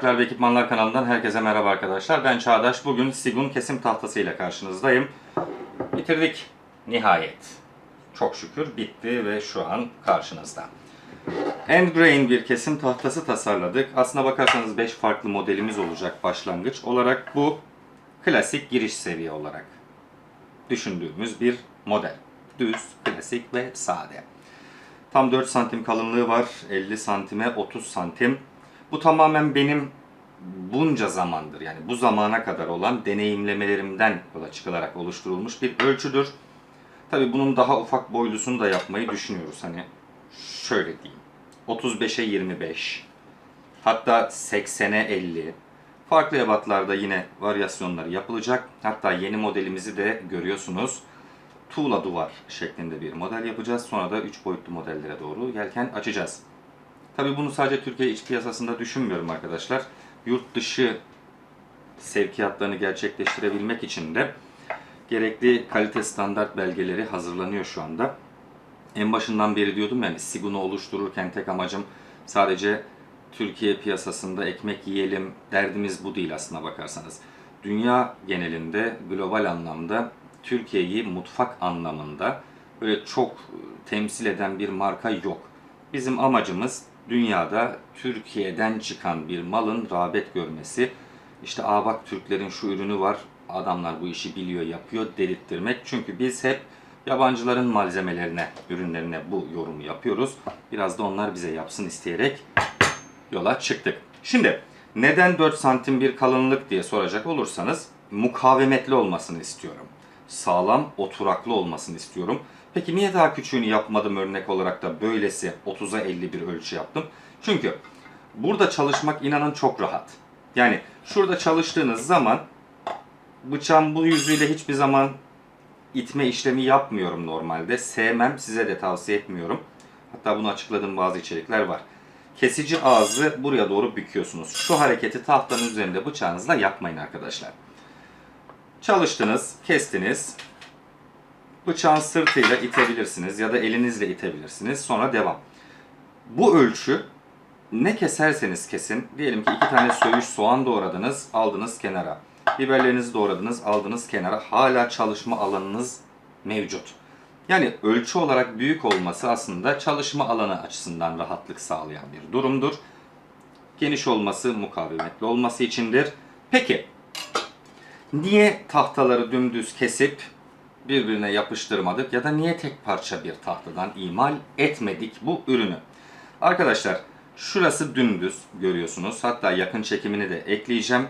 Ocaklar ve Ekipmanlar kanalından herkese merhaba arkadaşlar. Ben Çağdaş. Bugün Sigun kesim tahtası ile karşınızdayım. Bitirdik. Nihayet. Çok şükür bitti ve şu an karşınızda. End grain bir kesim tahtası tasarladık. Aslına bakarsanız 5 farklı modelimiz olacak başlangıç olarak. Bu klasik giriş seviye olarak düşündüğümüz bir model. Düz, klasik ve sade. Tam 4 santim kalınlığı var. 50 santime 30 santim. Bu tamamen benim bunca zamandır yani bu zamana kadar olan deneyimlemelerimden yola çıkılarak oluşturulmuş bir ölçüdür. Tabi bunun daha ufak boylusunu da yapmayı düşünüyoruz. Hani şöyle diyeyim. 35'e 25 hatta 80'e 50 farklı ebatlarda yine varyasyonları yapılacak. Hatta yeni modelimizi de görüyorsunuz. Tuğla duvar şeklinde bir model yapacağız. Sonra da 3 boyutlu modellere doğru yelken açacağız. Tabii bunu sadece Türkiye iç piyasasında düşünmüyorum arkadaşlar. Yurt dışı sevkiyatlarını gerçekleştirebilmek için de gerekli kalite standart belgeleri hazırlanıyor şu anda. En başından beri diyordum yani Sigun'u oluştururken tek amacım sadece Türkiye piyasasında ekmek yiyelim derdimiz bu değil aslına bakarsanız. Dünya genelinde global anlamda Türkiye'yi mutfak anlamında böyle çok temsil eden bir marka yok. Bizim amacımız dünyada Türkiye'den çıkan bir malın rağbet görmesi. İşte aa bak Türklerin şu ürünü var, adamlar bu işi biliyor, yapıyor dedirttirmek. Çünkü biz hep yabancıların malzemelerine, ürünlerine bu yorumu yapıyoruz. Biraz da onlar bize yapsın isteyerek yola çıktık. Şimdi neden 4 santim bir kalınlık diye soracak olursanız mukavemetli olmasını istiyorum. Sağlam, oturaklı olmasını istiyorum. Peki niye daha küçüğünü yapmadım örnek olarak da böylesi 30'a 50 bir ölçü yaptım? Çünkü burada çalışmak inanın çok rahat. Yani şurada çalıştığınız zaman bıçağın bu yüzüyle hiçbir zaman itme işlemi yapmıyorum normalde. Sevmem, size de tavsiye etmiyorum. Hatta bunu açıkladığım bazı içerikler var. Kesici ağzı buraya doğru büküyorsunuz. Şu hareketi tahtanın üzerinde bıçağınızla yapmayın arkadaşlar. Çalıştınız, kestiniz. Bıçağın sırtıyla itebilirsiniz ya da elinizle itebilirsiniz. Sonra devam. Bu ölçü ne keserseniz kesin. Diyelim ki iki tane söğüş soğan doğradınız, aldınız kenara. Biberlerinizi doğradınız, aldınız kenara. Hala çalışma alanınız mevcut. Yani ölçü olarak büyük olması aslında çalışma alanı açısından rahatlık sağlayan bir durumdur. Geniş olması, mukavemetli olması içindir. Peki, niye tahtaları dümdüz kesip birbirine yapıştırmadık ya da niye tek parça bir tahtadan imal etmedik bu ürünü? Arkadaşlar, şurası dümdüz görüyorsunuz. Hatta yakın çekimini de ekleyeceğim.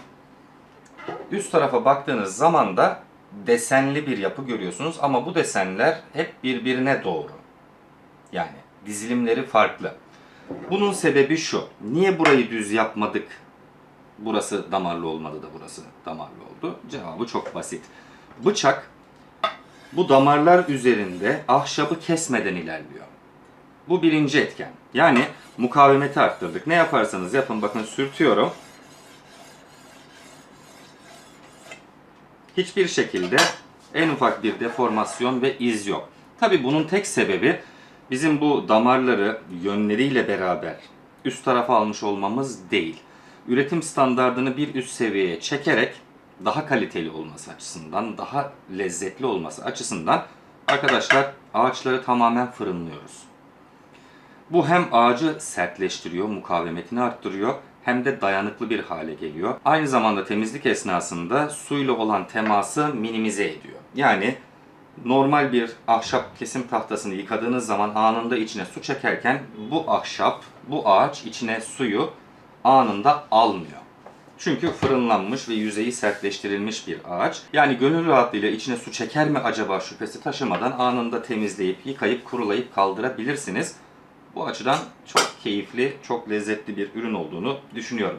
Üst tarafa baktığınız zaman da desenli bir yapı görüyorsunuz ama bu desenler hep birbirine doğru. Yani dizilimleri farklı. Bunun sebebi şu. Niye burayı düz yapmadık? Burası damarlı olmadı da burası damarlı oldu. Cevabı çok basit. Bıçak bu damarlar üzerinde ahşabı kesmeden ilerliyor. Bu birinci etken. Yani mukavemeti arttırdık. Ne yaparsanız yapın bakın sürtüyorum. hiçbir şekilde en ufak bir deformasyon ve iz yok. Tabi bunun tek sebebi bizim bu damarları yönleriyle beraber üst tarafa almış olmamız değil. Üretim standardını bir üst seviyeye çekerek daha kaliteli olması açısından, daha lezzetli olması açısından arkadaşlar ağaçları tamamen fırınlıyoruz. Bu hem ağacı sertleştiriyor, mukavemetini arttırıyor hem de dayanıklı bir hale geliyor. Aynı zamanda temizlik esnasında suyla olan teması minimize ediyor. Yani normal bir ahşap kesim tahtasını yıkadığınız zaman anında içine su çekerken bu ahşap, bu ağaç içine suyu anında almıyor. Çünkü fırınlanmış ve yüzeyi sertleştirilmiş bir ağaç. Yani gönül rahatlığıyla içine su çeker mi acaba şüphesi taşımadan anında temizleyip, yıkayıp, kurulayıp kaldırabilirsiniz. Bu açıdan çok keyifli, çok lezzetli bir ürün olduğunu düşünüyorum.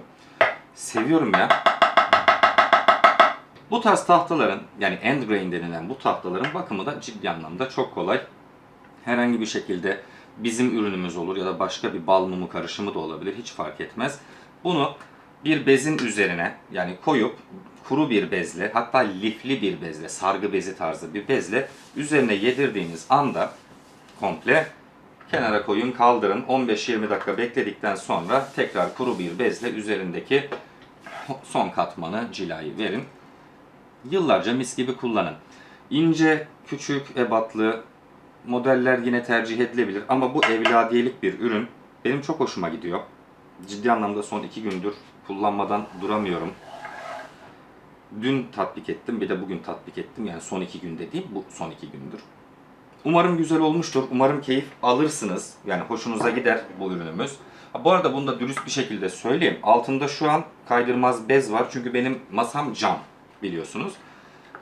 Seviyorum ya. Bu tarz tahtaların yani end grain denilen bu tahtaların bakımı da ciddi anlamda çok kolay. Herhangi bir şekilde bizim ürünümüz olur ya da başka bir bal mumu karışımı da olabilir hiç fark etmez. Bunu bir bezin üzerine yani koyup kuru bir bezle hatta lifli bir bezle sargı bezi tarzı bir bezle üzerine yedirdiğiniz anda komple Kenara koyun, kaldırın. 15-20 dakika bekledikten sonra tekrar kuru bir bezle üzerindeki son katmanı cilayı verin. Yıllarca mis gibi kullanın. İnce, küçük, ebatlı modeller yine tercih edilebilir ama bu evladiyelik bir ürün. Benim çok hoşuma gidiyor. Ciddi anlamda son iki gündür kullanmadan duramıyorum. Dün tatbik ettim bir de bugün tatbik ettim. Yani son iki günde değil bu son iki gündür. Umarım güzel olmuştur. Umarım keyif alırsınız. Yani hoşunuza gider bu ürünümüz. Bu arada bunu da dürüst bir şekilde söyleyeyim. Altında şu an kaydırmaz bez var. Çünkü benim masam cam biliyorsunuz.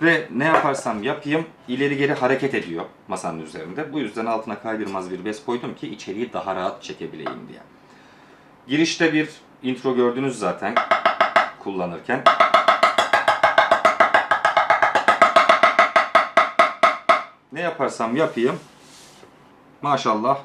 Ve ne yaparsam yapayım ileri geri hareket ediyor masanın üzerinde. Bu yüzden altına kaydırmaz bir bez koydum ki içeriği daha rahat çekebileyim diye. Girişte bir intro gördünüz zaten kullanırken. Ne yaparsam yapayım maşallah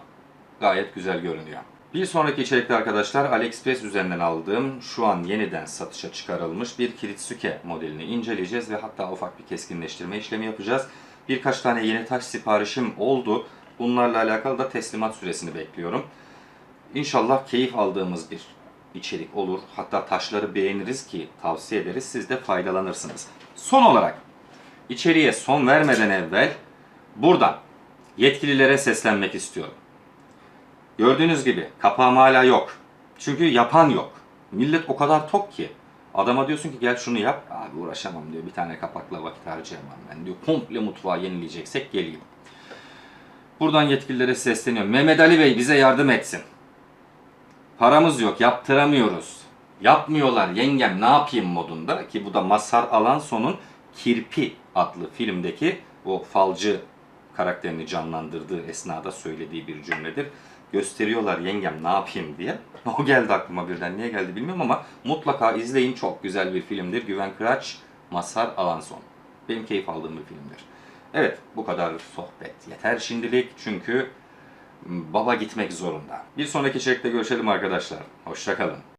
gayet güzel görünüyor. Bir sonraki içerikte arkadaşlar AliExpress üzerinden aldığım şu an yeniden satışa çıkarılmış bir Kiritsuke modelini inceleyeceğiz ve hatta ufak bir keskinleştirme işlemi yapacağız. Birkaç tane yeni taş siparişim oldu. Bunlarla alakalı da teslimat süresini bekliyorum. İnşallah keyif aldığımız bir içerik olur. Hatta taşları beğeniriz ki tavsiye ederiz. Siz de faydalanırsınız. Son olarak içeriye son vermeden evvel buradan yetkililere seslenmek istiyorum. Gördüğünüz gibi kapağım hala yok. Çünkü yapan yok. Millet o kadar tok ki. Adama diyorsun ki gel şunu yap. Abi uğraşamam diyor. Bir tane kapakla vakit harcayamam ben diyor. Komple mutfağı yenileyeceksek geleyim. Buradan yetkililere sesleniyorum. Mehmet Ali Bey bize yardım etsin. Paramız yok, yaptıramıyoruz. Yapmıyorlar yengem ne yapayım modunda ki bu da Mazhar Alanson'un Kirpi adlı filmdeki o falcı karakterini canlandırdığı esnada söylediği bir cümledir. Gösteriyorlar yengem ne yapayım diye. O geldi aklıma birden. Niye geldi bilmiyorum ama mutlaka izleyin. Çok güzel bir filmdir. Güven Kıraç, Mazhar Alanson. Benim keyif aldığım bir filmdir. Evet bu kadar sohbet yeter şimdilik çünkü baba gitmek zorunda. Bir sonraki içerikte görüşelim arkadaşlar. Hoşçakalın.